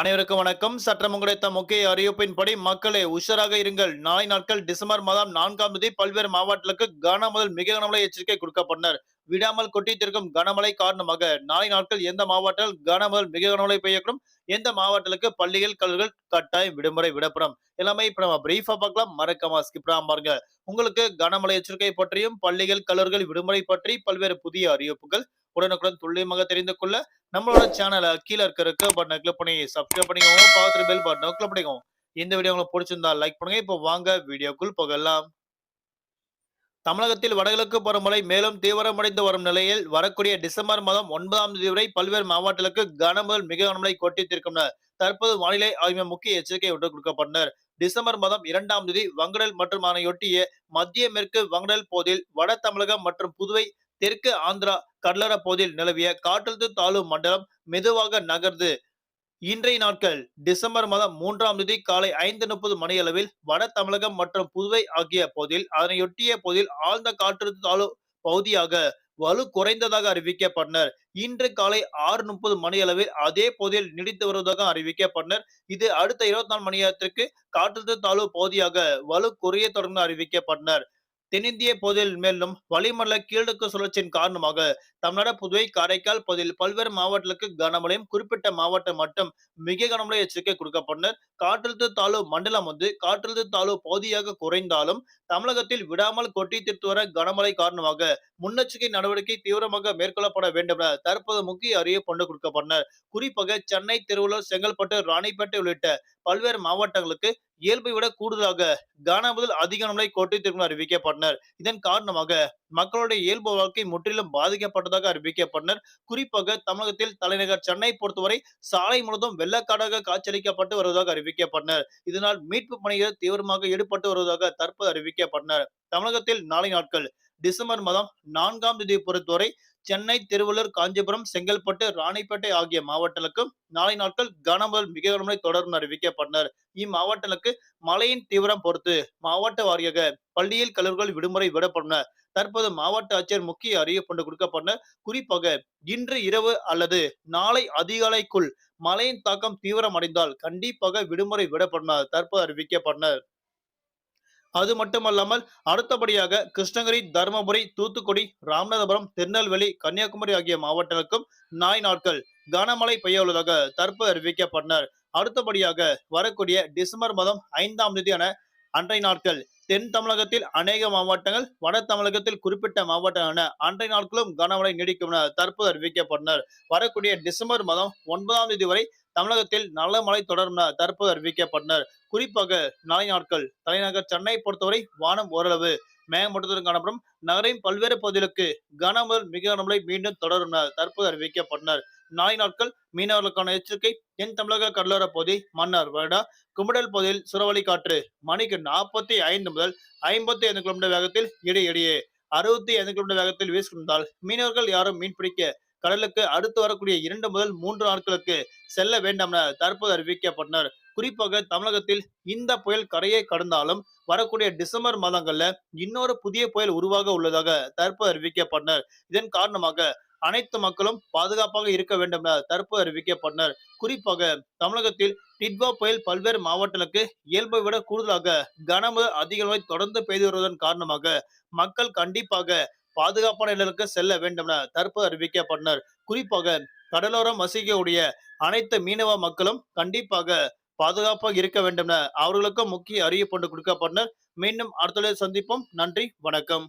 அனைவருக்கும் வணக்கம். சற்றம் கிடைத்த முக்கிய அறிவிப்பின்படி மக்களே உஷாராக இருங்கள். நாளை நாட்கள் டிசம்பர் மாதம் நான்காம் தேதி பல்வேறு மாவட்டங்களுக்கு கனமுதல் மிக கனமழை எச்சரிக்கை கொடுக்கப்பட்டனர். விடாமல் கொட்டித்திருக்கும் கனமழை காரணமாக நாளை நாட்கள் எந்த மாவட்டத்தில் கனமுதல் மிக கனமழை பெய்யக்கூடும்? எந்த மாவட்டங்களுக்கு பள்ளிகள் கல்லூரிகள் கட்டாயம் விடுமுறை விடப்படும். எல்லாமே இப்ப நம்ம பிரீஃபா பார்க்கலாம். மறக்காம ஸ்கிப் பாருங்க. உங்களுக்கு கனமழை எச்சரிக்கை பற்றியும் பள்ளிகள் கல்லூரிகள் விடுமுறை பற்றி பல்வேறு புதிய அறிவிப்புகள் உடனுக்குடன் துல்லியமாக தெரிந்து கொள்ள நம்மளோட சேனலை கீழே இருக்கிற பட்டனை கிளிக் பண்ணி சப்ஸ்கிரைப் பண்ணிக்கோங்க. பார்த்துட்டு பெல் பட்டனை கிளிக் பண்ணிக்கோங்க. இந்த வீடியோ உங்களுக்கு பிடிச்சிருந்தா லைக் பண்ணுங்க. இப்போ வாங்க வீடியோக்குள் போகலாம். தமிழகத்தில் வடகிழக்கு பருவமழை மேலும் தீவிரமடைந்து வரும் நிலையில் வரக்கூடிய டிசம்பர் மாதம் ஒன்பதாம் தேதி வரை பல்வேறு மாவட்டங்களுக்கு கனமுதல் மிக கனமழை கொட்டித்திருக்கும் தற்போது வானிலை ஆய்வு முக்கிய எச்சரிக்கை ஒன்று கொடுக்கப்பட்டனர். டிசம்பர் மாதம் இரண்டாம் தேதி வங்கடல் மற்றும் அதனையொட்டிய மத்திய மேற்கு வங்கடல் போதில் வட தமிழகம் மற்றும் புதுவை தெற்கு ஆந்திரா கடலோர பகுதியில் நிலவிய காற்றழுத்த தாழ்வு மண்டலம் மெதுவாக நகர்ந்து இன்றைய நாட்கள் டிசம்பர் மாதம் மூன்றாம் தேதி காலை ஐந்து முப்பது மணியளவில் வட தமிழகம் மற்றும் புதுவை ஆகிய பகுதியில் அதனையொட்டிய பகுதியில் ஆழ்ந்த காற்றழுத்த தாழ்வு பகுதியாக வலு குறைந்ததாக அறிவிக்கப்பட்டனர். இன்று காலை ஆறு முப்பது மணி அளவில் அதே பகுதியில் நீடித்து வருவதாக அறிவிக்கப்பட்டனர். இது அடுத்த இருபத்தி நாலு மணி நேரத்திற்கு காற்றழுத்த தாழ்வு பகுதியாக வலு குறைய தொடர்ந்து அறிவிக்கப்பட்டனர். தென்னிந்திய பகுதியில் மேலும் வளிமண்டல கீழடுக்கு சுழற்சியின் காரணமாக தமிழ்நாடு புதுவை காரைக்கால் பகுதியில் பல்வேறு மாவட்டங்களுக்கு கனமழையும் குறிப்பிட்ட மாவட்டம் மட்டும் மிக கனமழை எச்சரிக்கை கொடுக்கப்பட்டனர். காற்றழுத்த தாழ்வு மண்டலம் வந்து காற்றழுத்த தாழ்வு பகுதியாக குறைந்தாலும் தமிழகத்தில் விடாமல் கொட்டி தீர்த்து வர கனமழை காரணமாக முன்னெச்சரிக்கை நடவடிக்கை தீவிரமாக மேற்கொள்ளப்பட வேண்டும் என தற்போது முக்கிய அறிவிப்பு கொண்டு கொடுக்கப்பட்டனர். குறிப்பாக சென்னை திருவள்ளூர் செங்கல்பட்டு ராணிப்பேட்டை உள்ளிட்ட பல்வேறு மாவட்டங்களுக்கு இயல்பை விட கூடுதலாக கனமுதல் அதிக நம்மளை கோட்டை திரும்ப அறிவிக்கப்பட்டனர். இதன் காரணமாக மக்களுடைய இயல்பு வாழ்க்கை முற்றிலும் பாதிக்கப்பட்டதாக அறிவிக்கப்பட்டனர். குறிப்பாக தமிழகத்தில் தலைநகர் சென்னை பொறுத்தவரை சாலை முழுவதும் வெள்ளக்காடாக காட்சியளிக்கப்பட்டு வருவதாக அறிவிக்கப்பட்டனர். இதனால் மீட்பு பணிகள் தீவிரமாக ஈடுபட்டு வருவதாக தற்போது அறிவிக்கப்பட்டனர். தமிழகத்தில் நாளை நாட்கள் டிசம்பர் மாதம் நான்காம் தேதியை பொறுத்தவரை சென்னை திருவள்ளூர் காஞ்சிபுரம் செங்கல்பட்டு ராணிப்பேட்டை ஆகிய மாவட்டங்களுக்கும் நாளை நாட்கள் கனமழை மிக கனமழை தொடரும் அறிவிக்கப்பட்டனர். இம்மாவட்டங்களுக்கு மழையின் தீவிரம் பொறுத்து மாவட்ட வாரியாக பள்ளியில் கல்லூரிகள் விடுமுறை விடப்பட்டன. தற்போது மாவட்ட ஆட்சியர் முக்கிய அறிவிப்பு கொடுக்கப்பட்ட குறிப்பாக இன்று இரவு அல்லது நாளை அதிகாலைக்குள் மழையின் தாக்கம் தீவிரம் அடைந்தால் கண்டிப்பாக விடுமுறை விடப்பட்டனர் தற்போது அறிவிக்கப்பட்டனர். அது மட்டுமல்லாமல் அடுத்தபடியாக கிருஷ்ணகிரி தருமபுரி தூத்துக்குடி ராமநாதபுரம் திருநெல்வேலி கன்னியாகுமரி ஆகிய மாவட்டங்களுக்கும் நாய் நாட்கள் கனமழை பெய்ய உள்ளதாக தற்போது அறிவிக்கப்பட்டனர். அடுத்தபடியாக வரக்கூடிய டிசம்பர் மாதம் ஐந்தாம் தேதியான அன்றைய நாட்கள் தென் தமிழகத்தில் அநேக மாவட்டங்கள் வட தமிழகத்தில் குறிப்பிட்ட மாவட்டங்களான அன்றைய நாட்களும் கனமழை நீடிக்கும் என தற்போது அறிவிக்கப்பட்டனர். வரக்கூடிய டிசம்பர் மாதம் ஒன்பதாம் தேதி வரை தமிழகத்தில் நல்ல மழை தொடரும் என தற்போது அறிவிக்கப்பட்டனர். குறிப்பாக நாளை நாட்கள் தலைநகர் சென்னை பொறுத்தவரை வானம் ஓரளவு மேகமூட்டத்துடன் காணப்படும். நகரின் பல்வேறு பகுதிகளுக்கு கனமுதல் மிக கனமழை மீண்டும் தொடரும் என தற்போது அறிவிக்கப்பட்டனர். நாளை நாட்கள் மீனவர்களுக்கான எச்சரிக்கை. தென் தமிழக கடலோர பகுதி மன்னார் வருடா கும்படல் பகுதியில் சுறவழி காற்று மணிக்கு நாற்பத்தி ஐந்து முதல் ஐம்பத்தி ஐந்து கிலோமீட்டர் வேகத்தில் இடையிடையே அறுபத்தி ஐந்து கிலோமீட்டர் வேகத்தில் வீசுகின்றால் மீனவர்கள் யாரும் மீன் பிடிக்க கடலுக்கு அடுத்து வரக்கூடிய இரண்டு முதல் மூன்று நாட்களுக்கு செல்ல வேண்டாம் என தற்போது அறிவிக்கப்பட்டனர். குறிப்பாக தமிழகத்தில் இந்த புயல் கரையை கடந்தாலும் வரக்கூடிய டிசம்பர் மாதங்கள்ல இன்னொரு புதிய புயல் உருவாக உள்ளதாக தற்போது அறிவிக்கப்பட்டனர். இதன் காரணமாக அனைத்து மக்களும் பாதுகாப்பாக இருக்க வேண்டும் என தற்போது அறிவிக்கப்பட்டனர். குறிப்பாக தமிழகத்தில் டிட்வா புயல் பல்வேறு மாவட்டங்களுக்கு இயல்பை விட கூடுதலாக கனமுதல் அதிக தொடர்ந்து பெய்து வருவதன் காரணமாக மக்கள் கண்டிப்பாக பாதுகாப்பான இடங்களுக்கு செல்ல வேண்டும் என தற்போது அறிவிக்கப்பட்டனர். குறிப்பாக கடலோரம் வசிக்கக்கூடிய அனைத்து மீனவ மக்களும் கண்டிப்பாக பாதுகாப்பாக இருக்க வேண்டும் என அவர்களுக்கும் முக்கிய அறிவிப்பு கொடுக்கப்பட்டனர். மீண்டும் அடுத்த சந்திப்போம். நன்றி வணக்கம்.